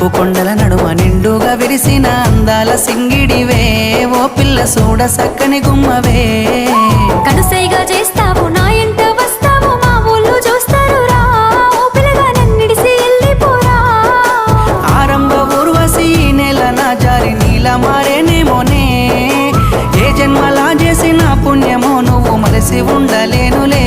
Cup కొండల నడుమ నిండుగా విరిసిన అందాల సింగిడివే. ఓ పిల్ల సూడ సక్కని గుమ్మవే. కనుసైగా చేస్తావు నా ఇంట వస్తావు మా ఊళ్ళు చూస్తారు రా. ఆరంభ ఊర్వశి నెల నా జారి నీల మారేనేమోనే. ఏ జన్మలా చేసిన పుణ్యమో నువ్వు మరసి ఉండలేనులే.